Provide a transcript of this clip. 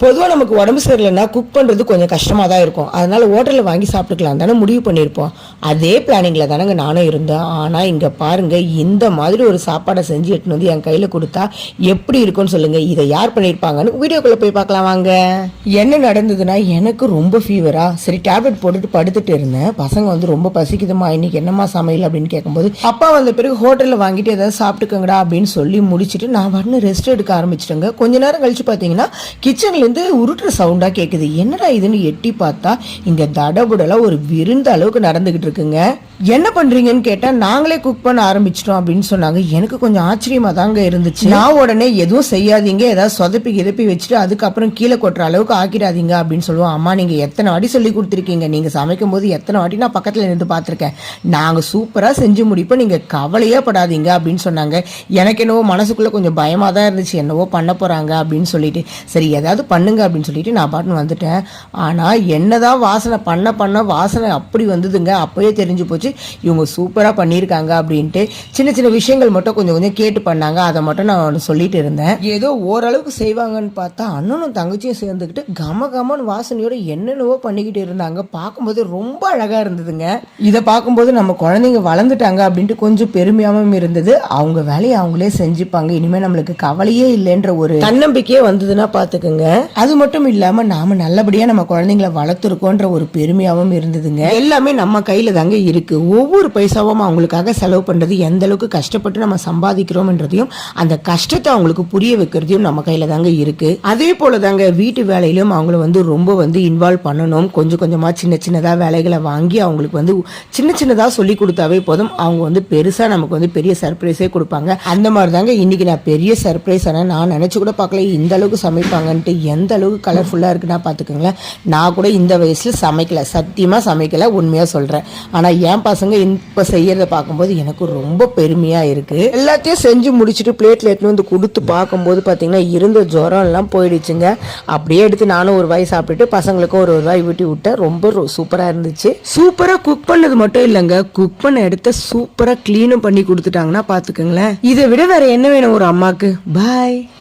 பொதுவாக நமக்கு உடம்பு சரியில்லைன்னா குக் பண்ணுறது கொஞ்சம் கஷ்டமாக தான் இருக்கும். அதனால் ஹோட்டலில் வாங்கி சாப்பிட்டுக்கலாம் தானே முடிவு பண்ணியிருப்போம். அதே பிளானிங்கில் தானேங்க நானும் இருந்தேன். ஆனால் இங்கே பாருங்கள் இந்த மாதிரி ஒரு சாப்பாடை செஞ்சு எடுத்துன்னு வந்து என் கையில் கொடுத்தா எப்படி இருக்கும்னு சொல்லுங்கள் இதை யார் பண்ணியிருப்பாங்கன்னு வீடியோக்குள்ளே போய் பார்க்கலாம் வாங்க. என்ன நடந்ததுன்னா எனக்கு ரொம்ப ஃபீவரா சரி டேப்லெட் போட்டுட்டு படுத்துட்டு இருந்தேன். பசங்க வந்து ரொம்ப பசிக்குதுமா இன்னைக்கு என்னம்மா சமையல் அப்படின்னு கேட்கும்போது அப்பா வந்த பிறகு ஹோட்டலில் வாங்கிட்டு ஏதாவது சாப்பிட்டுக்கோங்கடா அப்படின்னு சொல்லி முடிச்சுட்டு நான் வரணும் ரெஸ்ட் எடுக்க ஆரம்பிச்சிட்டேங்க. கொஞ்ச நேரம் கழிச்சு பார்த்தீங்கன்னா கிச்சனில் வந்து உருட்டுற சவுண்டாக கேட்குது என்னடா இதுன்னு எட்டி பார்த்தா இங்கே தடபுடலாக ஒரு விருந்த அளவுக்கு நடந்துக்கிட்டு இருக்குங்க. என்ன பண்றீங்கன்னு கேட்டா நாங்களே குக் பண்ண ஆரம்பிச்சிட்டோம் அப்படின்னு சொன்னாங்க. எனக்கு கொஞ்சம் ஆச்சரியமா தாங்க இருந்துச்சு. நான் உடனே எதுவும் செய்யாதீங்க. ஏதாவது சொதப்பி கிதப்பி வச்சுட்டு அதுக்கப்புறம் கீழே கொட்டுற அளவுக்கு ஆக்கிடாதீங்க அப்படின்னு சொல்லுவோம். அம்மா நீங்க எத்தனை வாட்டி சொல்லி கொடுத்துருக்கீங்க? நீங்க சமைக்கும் போது எத்தனை வாட்டி நான் பக்கத்துல நின்று பார்த்துருக்கேன். நாங்க சூப்பரா செஞ்சு முடிப்போம். நீங்க கவலையே படாதீங்க அப்படின்னு சொன்னாங்க. எனக்கு என்னவோ மனசுக்குள்ள கொஞ்சம் பயமா தான் இருந்துச்சு. என்னவோ பண்ண போறாங்க அப்படின்னு சொல்லிட்டு. சரி ஏதாவது பண்ணுங்க அப்படின்னு சொல்லிட்டு நான் பாட்டுன்னு வந்துட்டேன். ஆனா என்னதான் வாசனை பண்ண பண்ண வாசனை அப்படி வந்ததுங்க. அப்போயே தெரிஞ்சு போச்சு இவங்க சூப்பராக பண்ணியிருக்காங்க அப்படின்ட்டு. சின்ன சின்ன விஷயங்கள் மட்டும் கொஞ்சம் கொஞ்சம் கேட்டு பண்ணாங்க. அதை மட்டும் நான் சொல்லிட்டு இருந்தேன். ஏதோ ஓரளவுக்கு செய்வாங்கன்னு பார்த்தா அண்ணனும் தங்கச்சியும் சேர்ந்துக்கிட்டு கம கமன்னு வாசனையோட என்னென்னவோ பண்ணிக்கிட்டு இருந்தாங்க. பார்க்கும்போது ரொம்ப அழகாக இருந்ததுங்க. இதை பார்க்கும்போது நம்ம குழந்தைங்க வளர்ந்துட்டாங்க அப்படின்ட்டு கொஞ்சம் பெருமையாகவும் இருந்தது. அவங்க வேலையை அவங்களே செஞ்சுப்பாங்க. இனிமேல் நம்மளுக்கு கவலையே இல்லைன்ற ஒரு தன்னம்பிக்கையே வந்ததுன்னா பார்த்துக்குங்க. அது மட்டும் இல்லாம நாம நல்லபடியா நம்ம குழந்தைங்களை வளர்த்துருக்கோன்ற ஒரு பெருமையாகவும் இருந்ததுங்க. எல்லாமே நம்ம கையில தாங்க இருக்கு. ஒவ்வொரு பைசாவும் அவங்களுக்காக செலவு பண்றது எந்த அளவுக்கு கஷ்டப்பட்டு நம்ம சம்பாதிக்கிறோம்ன்றதையும் அந்த கஷ்டத்தை அவங்களுக்கு புரிய வைக்கிறதையும் நம்ம கையில தாங்க இருக்கு. அதே போல தாங்க வீட்டு வேலையிலும் அவங்கள வந்து ரொம்ப வந்து இன்வால்வ் பண்ணணும். கொஞ்சம் கொஞ்சமா சின்ன சின்னதா வேலைகளை வாங்கி அவங்களுக்கு வந்து சின்ன சின்னதா சொல்லி கொடுத்தாவே போதும். அவங்க வந்து பெருசா நமக்கு வந்து பெரிய சர்ப்ரைஸே கொடுப்பாங்க. அந்த மாதிரி தாங்க இன்னைக்கு நான் பெரிய சர்ப்ரைஸ் ஆனால் நான் நினைச்சு கூட பார்க்கல. இந்த அளவுக்கு சமைப்பாங்கன்ட்டு எந்த அளவுக்கு கலர்ஃபுல்லாக இருக்குன்னா பார்த்துக்கோங்களேன் நான் கூட இந்த வயசில் சமைக்கலை. சத்தியமாக சமைக்கலை. உண்மையாக சொல்கிறேன் ஆனால் என் பசங்க இப்போ செய்கிறத பார்க்கும்போது எனக்கு ரொம்ப பெருமையாக இருக்குது எல்லாத்தையும் செஞ்சு முடிச்சுட்டு பிளேட்டில் எடுத்துன்னு வந்து கொடுத்து பார்க்கும்போது பார்த்திங்கன்னா இருந்த ஜுரம்லாம் எல்லாம் போயிடுச்சுங்க. அப்படியே எடுத்து நானும் ஒரு வாய் சாப்பிட்டுட்டு பசங்களுக்கும் ஒரு ஒரு வாய் ஊட்டி விட்டேன். ரொம்ப சூப்பராக இருந்துச்சு. சூப்பராக குக் பண்ணது மட்டும் இல்லைங்க. குக் பண்ண இடத்த சூப்பராக க்ளீனும் பண்ணி கொடுத்துட்டாங்கன்னா பார்த்துக்கோங்களேன் இதை விட வேறு என்ன வேணும் ஒரு அம்மாவுக்கு பாய்